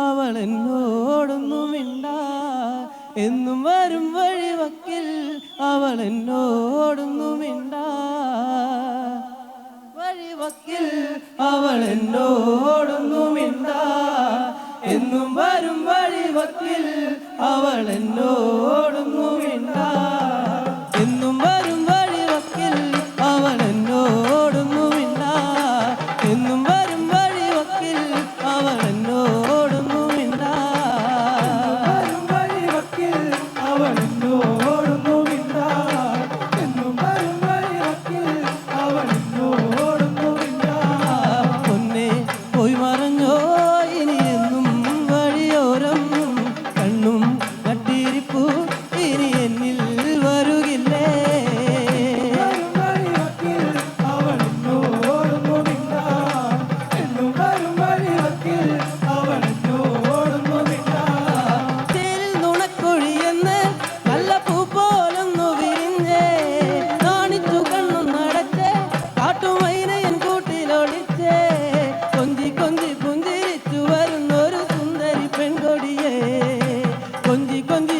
അവൾ എന്നോടൊന്നും ഇണ്ടാ എന്നും വരും വഴിവക്കിൽ അവൾ എന്നോടൊന്നും വഴി വഴിവക്കിൽ അവൾ എന്നോടൊന്നും ഇണ്ടാ എന്നും വരും വഴിവക്കിൽ അവൾ എന്നോട് 滚地滚地。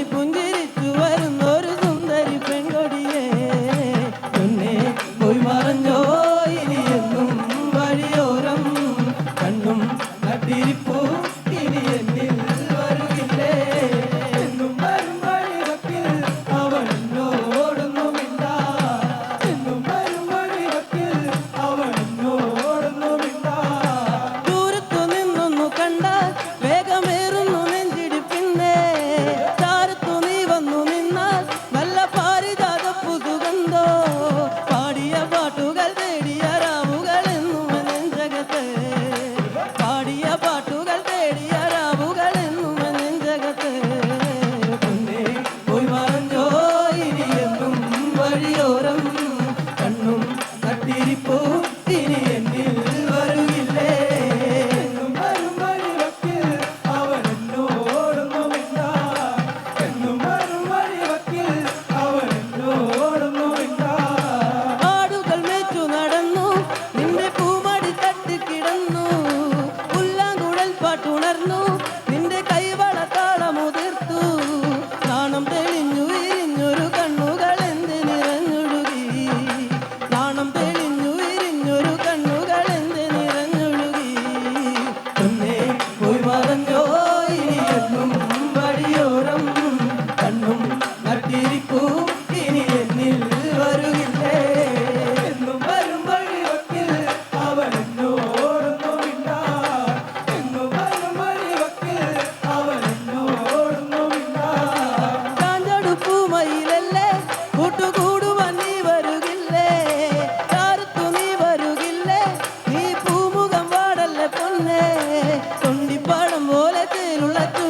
ഇനി എന്നിൽ വരുകില്ലേ എന്നും വരും വഴിവക്കിൽ അവൻ എന്നോടൊന്നുമില്ല. എന്നും വരും വഴിവക്കിൽ അവൻ എന്നോടൊന്നുമില്ല. കാഞ്ചടുപ്പുമയിലല്ലേ കൂട്ടുകൂടുവാൻ നീ വരുകില്ലേ? ചാരത്തു നീ വരുകില്ലേ? നീ പൂമുഖം പാടല്ലേ പൊന്നെ? തൊണ്ടിപ്പാടം പോലെ തേനുള്ളത്തു